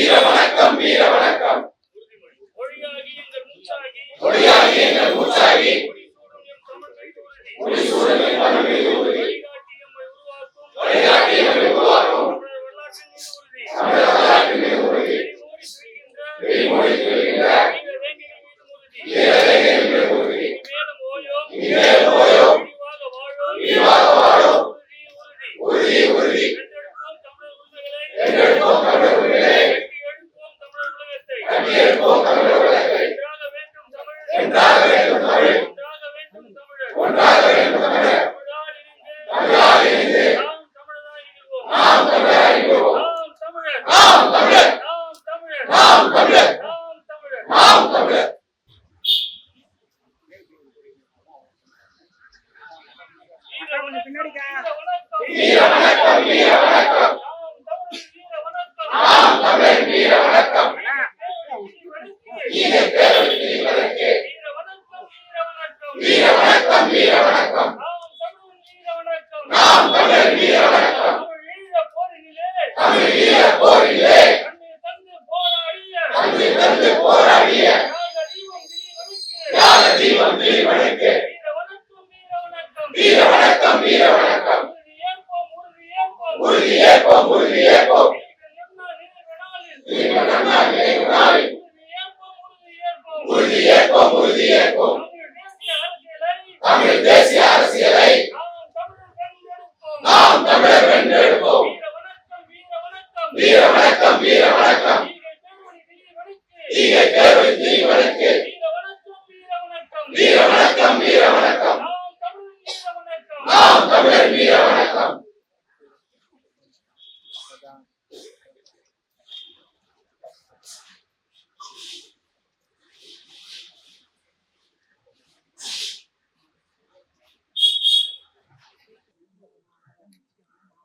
Yeah. வீர வணக்கம் வீர வணக்கம் வீர வணக்கம் நாம் தமிழர் வீர வணக்கம் வீர வீர வணக்கம் வீர வணக்கம் நாம் தமிழர் வீர வணக்கம் தமிழ் ஈழ போரினிலே தமிழ் ஈழ போரினிலே கண்ணீர் தந்து போராடிய கண்ணீர் தந்து போராடிய யாக தீபம் திரிவனுக்கு வீர வணக்கம் வீர வணக்கம் வீர வணக்கம் உறுதி ஏற்போம் உறுதி ஏற்போம் உறுதி ஏற்போம் உறுதி ஏற்போம் உறுதி ஏற்போம் தமிழ் தேசிய அரசியலை நாம் தமிழர் வென்றெடுப்போம் வீர வணக்கம் வீர வணக்கம் ஈகை பேரொழி திரிவனுக்கு வீர வணக்கம் வீர வணக்கம் நாம் தமிழர் வீர வணக்கம்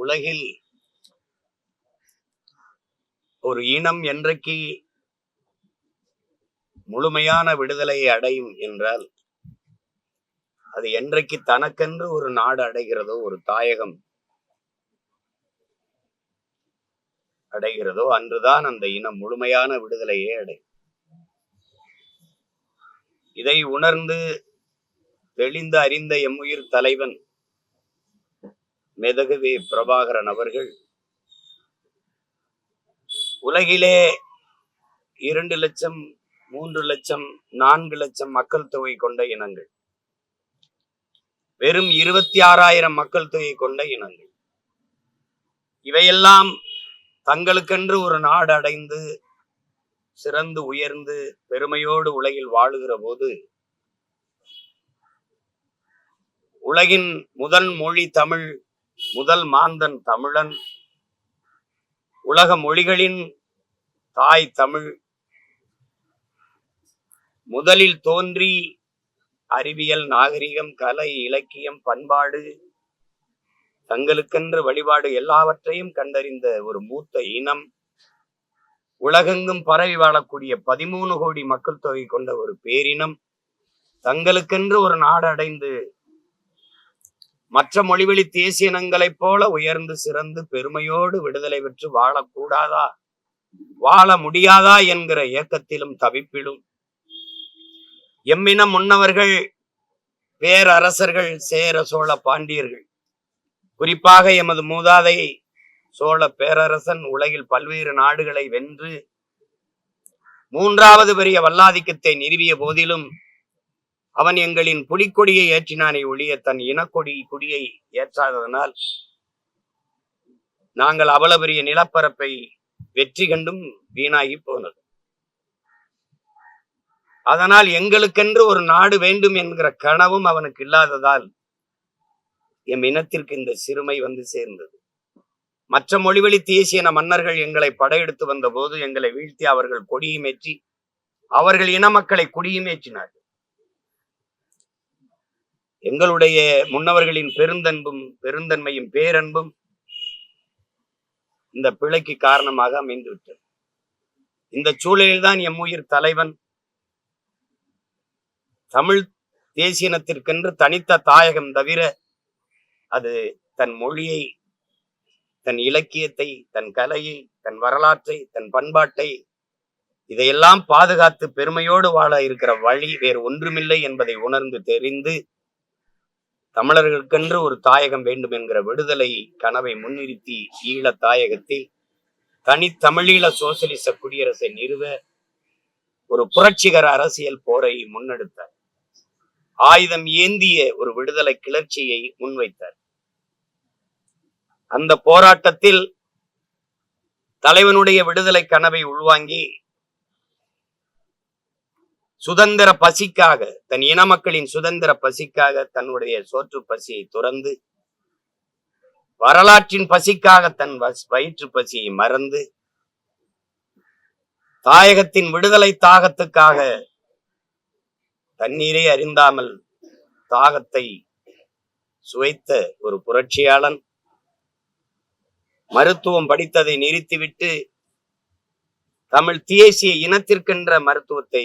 உலகில் ஒரு இனம் என்றைக்கு முழுமையான விடுதலையை அடையும் என்றால் அது என்றைக்கு தனக்கென்று ஒரு நாடு அடைகிறதோ ஒரு தாயகம் அடைகிறதோ அன்றுதான் அந்த இனம் முழுமையான விடுதலையை அடையும். இதை உணர்ந்து தெளிந்து அறிந்த எம்முயிர் தலைவன் மெதகவே பிரபாகரன் அவர்கள் உலகிலே இரண்டு லட்சம் மூன்று லட்சம் நான்கு லட்சம் மக்கள் தொகை கொண்ட இனங்கள். வெறும் இருபத்தி ஆறாயிரம் மக்கள் தொகை கொண்ட இனங்கள். இவையெல்லாம் தங்களுக்கென்று ஒரு நாடு அடைந்து சிறந்து உயர்ந்து பெருமையோடு உலகில் வாழுகிற போது உலகின் முதல் மொழி தமிழ் முதல் மாந்தன் தமிழன் உலக மொழிகளின் தாய் தமிழ். முதலில் தோன்றி அறிவியல் நாகரிகம் கலை இலக்கியம் பண்பாடு தங்களுக்கென்று வழிபாடு எல்லாவற்றையும் கண்டறிந்த ஒரு மூத்த இனம். உலகெங்கும் பரவி வாழக்கூடிய பதிமூணு கோடி மக்கள் தொகை கொண்ட ஒரு பேரினம். தங்களுக்கென்று ஒரு நாடு அடைந்து மற்ற மொழிவெளி தேசிய இனங்களைப் போல உயர்ந்து சிறந்து பெருமையோடு விடுதலை பெற்று வாழக்கூடாதா? வாழ முடியாதா என்கிற ஏக்கத்திலும் தவிப்பிலும் எம்மினம் முன்னவர்கள் பேரரசர்கள் சேர சோழ பாண்டியர்கள். குறிப்பாக எமது மூதாதை சோழ பேரரசன் உலகில் பல்வேறு நாடுகளை வென்று மூன்றாவது பெரிய வல்லாதிக்கத்தை நிறுவிய போதிலும் அவன் எங்களின் புலிக்கொடியை ஏற்றினானே ஒழிய தன் இனக்கொடி கொடியை ஏற்றாததனால் நாங்கள் அவ்வளவு பெரிய நிலப்பரப்பை வெற்றி கண்டும் வீணாகி போனது. அதனால் எங்களுக்கென்று ஒரு நாடு வேண்டும் என்கிற கனவும் அவனுக்கு இல்லாததால் எம் இனத்திற்கு இந்த சிறுமை வந்து சேர்ந்தது. மற்ற மொழிவழி தேசியன மன்னர்கள் எங்களை படையெடுத்து வந்த போது எங்களை வீழ்த்தி அவர்கள் கொடியுமேற்றி அவர்கள் இன மக்களை குடியுமேற்றினார்கள் எங்களுடைய முன்னவர்களின் பெருந்தன்பும் பெருந்தன்மையும் பேரன்பும் இந்த பிழைக்கு காரணமாக அமைந்துவிட்டது. இந்த சூழலில்தான் எம் உயிர் தலைவன். தமிழ் தேசியனத்திற்கென்று தனித்த தாயகம் தவிர அது தன் மொழியை தன் இலக்கியத்தை தன் கலையை தன் வரலாற்றை தன் பண்பாட்டை இதையெல்லாம் பாதுகாத்து பெருமையோடு வாழ இருக்கிற வழி வேறு ஒன்றுமில்லை என்பதை உணர்ந்து தெரிந்து தமிழர்களுக்கென்று ஒரு தாயகம் வேண்டும் என்கிற விடுதலை கனவை முன்னிறுத்தி ஈழ தாயகத்தில் தனித்தமிழீழ சோசியலிச குடியரசை நிறுவ ஒரு புரட்சிகர அரசியல் போரை முன்னெடுத்தார். ஆயுதம் ஏந்திய ஒரு விடுதலை கிளர்ச்சியை முன்வைத்தார். அந்த போராட்டத்தில் தலைவனுடைய விடுதலை கனவை உள்வாங்கி சுதந்திர பசிக்காக தன் இன மக்களின் சுதந்திர பசிக்காக தன்னுடைய சோற்று பசியை துறந்து வரலாற்றின் பசிக்காக தன் வயிற்று பசியை மறந்து தாயகத்தின் விடுதலை தாகத்துக்காக தண்ணீரை அறிந்தாமல் தாகத்தை சுவைத்த ஒரு புரட்சியாளன் மருத்துவம் படித்ததை நிறுத்திவிட்டு தமிழ் தேசிய இனத்திற்கென்ற மருத்துவத்தை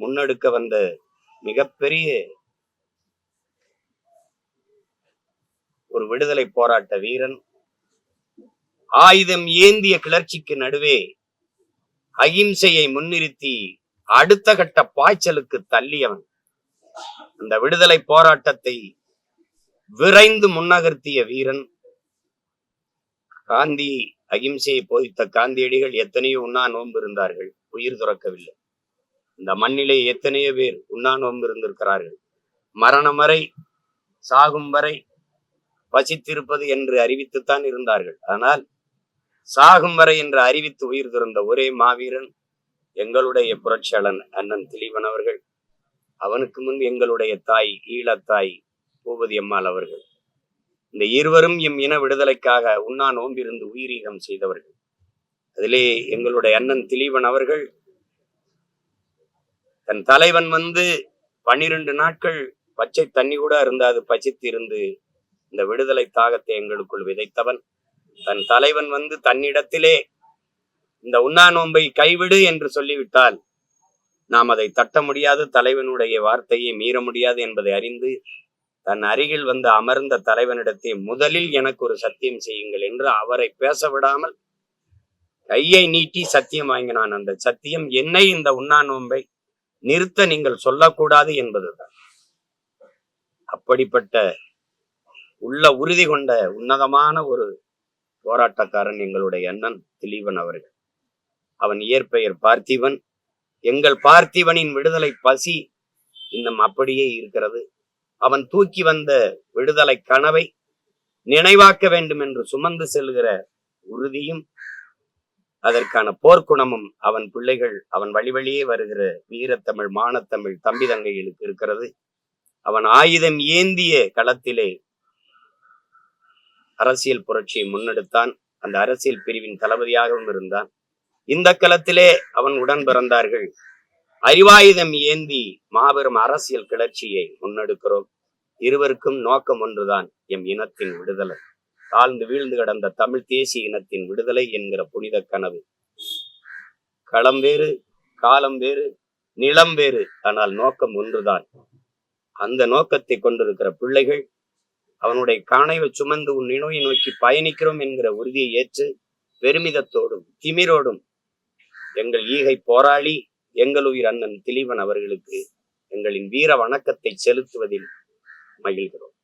முன்னெடுக்க வந்த மிகப்பெரிய ஒரு விடுதலை போராட்ட வீரன் ஆயுதம் ஏந்திய கிளர்ச்சிக்கு நடுவே அகிம்சையை முன்னிறுத்தி அடுத்த கட்ட பாய்ச்சலுக்கு தள்ளியவன். அந்த விடுதலை போராட்டத்தை விரைந்து முன்னகர்த்திய வீரன் காந்தி அகிம்சையை போதித்த காந்தியடிகள் எத்தனையோ உண்ணா நோன்பு இருந்தார்கள் உயிர் துறக்கவில்லை. இந்த மண்ணிலே எத்தனையோ பேர் உண்ணா நோன்பு இருந்திருக்கிறார்கள். மரணம் வரை சாகும் வரை பசித்திருப்பது என்று அறிவித்துத்தான் இருந்தார்கள். ஆனால் சாகும் வரை என்று அறிவித்து உயிர் திறந்த ஒரே மாவீரன் எங்களுடைய புரட்சியாளன் அண்ணன் திலீபன் அவர்கள். அவனுக்கு முன் எங்களுடைய தாய் ஈழத்தாய் பூபதி அம்மாள் அவர்கள். இந்த இருவரும் எம் இன விடுதலைக்காக உண்ணா நோம்பிருந்து உயிரீகம் செய்தவர்கள். அதிலே எங்களுடைய அண்ணன் திலீபன் அவர்கள் தன் தலைவன் வந்து பன்னிரண்டு நாட்கள் பச்சை தண்ணி கூட இருந்தாது பசித்து இருந்து இந்த விடுதலை தாகத்தை எங்களுக்குள் விதைத்தவன். தன் தலைவன் வந்து தன்னிடத்திலே இந்த உண்ணா நோன்பை கைவிடு என்று சொல்லிவிட்டால் நாம் அதை தட்ட முடியாது தலைவனுடைய வார்த்தையை மீற முடியாது என்பதை அறிந்து தன் அருகில் வந்து அமர்ந்த தலைவனிடத்தை முதலில் எனக்கு ஒரு சத்தியம் செய்யுங்கள் என்று அவரை பேச விடாமல் கையை நீட்டி சத்தியம் வாங்கினான். அந்த சத்தியம் என்னை இந்த உண்ணா நோன்பை நிறுத்த நீங்கள் சொல்லக்கூடாது என்பதுதான். அப்படிப்பட்ட உள்ள உறுதி கொண்ட உன்னதமான ஒரு போராட்டக்காரன் எங்களுடைய அண்ணன் திலீபன் அவர்கள். அவன் இயற்பெயர் பார்த்திபன். எங்கள் பார்த்திபனின் விடுதலை பசி இன்னும் அப்படியே இருக்கிறது. அவன் தூக்கி வந்த விடுதலை கனவை நினைவாக்க வேண்டும் என்று சுமந்து செல்கிற உறுதியும் அதற்கான போர்க்குணமும் அவன் பிள்ளைகள் அவன் வழி வழியே வருகிற வீரத்தமிழ் மானத்தமிழ் தம்பி தங்கைகளுக்கு இருக்கிறது. அவன் ஆயுதம் ஏந்திய களத்திலே அரசியல் புரட்சியை முன்னெடுத்தான். அந்த அரசியல் பிரிவின் தளபதியாகவும் இருந்தான். இந்த களத்திலே அவன் உடன் பிறந்தார்கள். அறிவாயுதம் ஏந்தி மாபெரும் அரசியல் கிளர்ச்சியை முன்னெடுக்கிறோம். இருவருக்கும் நோக்கம் ஒன்றுதான் எம் இனத்தின் விடுதலை. தாழ்ந்து வீழ்ந்து கிடந்த தமிழ் தேசிய இனத்தின் விடுதலை என்கிற புனித கனவு. களம் வேறு காலம் வேறு நிலம் வேறு. ஆனால் நோக்கம் ஒன்றுதான். அந்த நோக்கத்தை கொண்டிருக்கிற பிள்ளைகள் அவனுடைய காணைவை சுமந்து உன் நினைவை நோக்கி பயணிக்கிறோம் என்கிற உறுதியை ஏற்று பெருமிதத்தோடும் திமிரோடும் எங்கள் ஈகை போராளி எங்கள் உயிர் அண்ணன் திலீபன் அவர்களுக்கு எங்களின் வீர வணக்கத்தை செலுத்துவதில் மகிழ்கிறோம்.